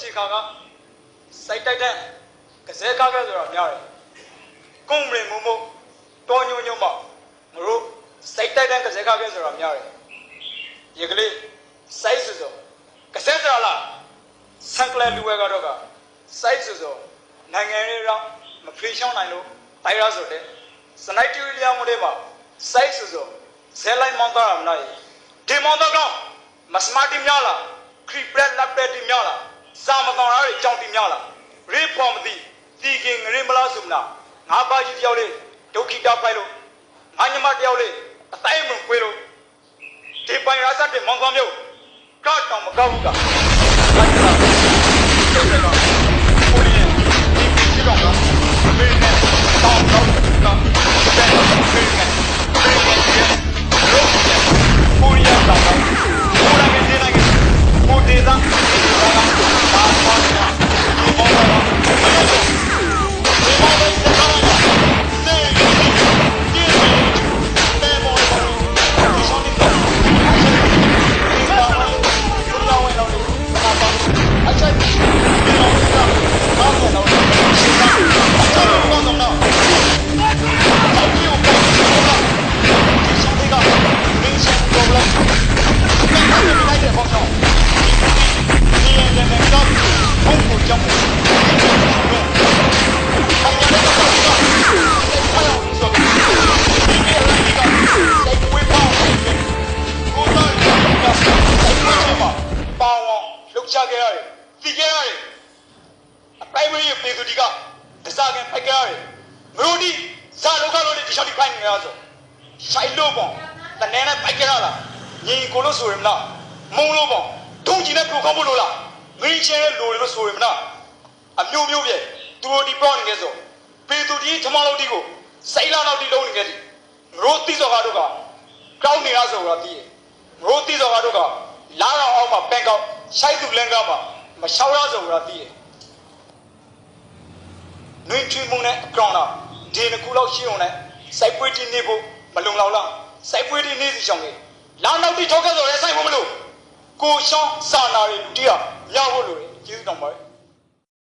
ရှိခါကစိုက်တိုက်တဲ့ကစဲကားကဲဆိုတာများတယ်ကုန်းမရင်မုံမုံတော်ညုံညုံမငတို့စိုက်တိုက်တဲ့ကစဲကားကဲဆိုတာများတယ်ရေကလေးစိုက်စစုံကစဲဆိုတာလားဆန်ကလလူဝဲကတော့ကစိုက်စစုံနိုင်ငံရေးတော့မဖေးရှောင်းနိုင်လို့တိုက်ရဆိုတဲ့စနိုက်တူလျာမတွေမှာစိုက်စစုံဇဲလိုက်မောင်းသားရမလားဒီမောင်းသားကောင်မစမာတီများလားခရီပရက်လက်ပက်တီများလား စာမတော်ရတဲ့ကြောင်တီများလားရေဖော်မသိတီကင်ငရေမလားဆိုမလားငါပါကြီးတယောက်လေးဒုက္ခိတပိုက်လို့ငါညမတယောက်လေးအတိုင်းမခွေးလို့ဒီပိုင်ရစတဲ့မောင်ကောင်မျိုးကောက်တောင်မကောက်ဘူးကလိုက်ကြလားစိတ်ကတော့ကို အောင်လှုပ်ရှားခဲ့ရတယ်။တည်ခဲ့ရတယ်။အပိုင်းမရပြည်သူတွေကဒဇာကန်ဖိုက်ခဲ့ရတယ်။မလို့ဒီဇာလောကလို့ဒီရှောက်ဒီဖိုင်နေရဆို။ဆိုင်လို့ပေါ့။တနေနဲ့ဖိုက်ခဲ့ရလား။ညီကိုလို့ဆိုရင်မလား။မုံလို့ပေါ့။ဒုံကြီးနဲ့ပြိုကောင်းဖို့လို့လား။မင်းချင်းရဲ့လိုလို့ဆိုရင်မလား။အမျိုးမျိုးပြည့်သူတို့ဒီပေါ့နေခဲ့ဆို။ပြည်သူဒီထမလို့ဒီကိုစိတ်လာတော့ဒီလုံးနေခဲ့ဒီ။မလို့တိစော်ကားတို့ကကောင်းနေရဆိုတော့တည်။မလို့တိစော်ကားတို့ကလာတော့အောင်မှာပန်ကောက် ရှိုက်သူလန်ကားမှာမလျှောက်ရဆိုတော့တည်။နှွေးချွေးမှုနဲ့အကောင်တော့ဒီနှစ်ခုလောက်ရှင်းအောင်နဲ့စိုက်ပွေးတီနေဖို့မလုံလောက်လားစိုက်ပွေးတီနေစီချောင်းလေလာနောက်တိထောက်ခဲ့ဆိုရဲစိုက်ဖို့မလို့ကိုရှောင်းစာနာတွေတီးရရဖို့လို့ကျေးဇူးတောင်းပါတယ်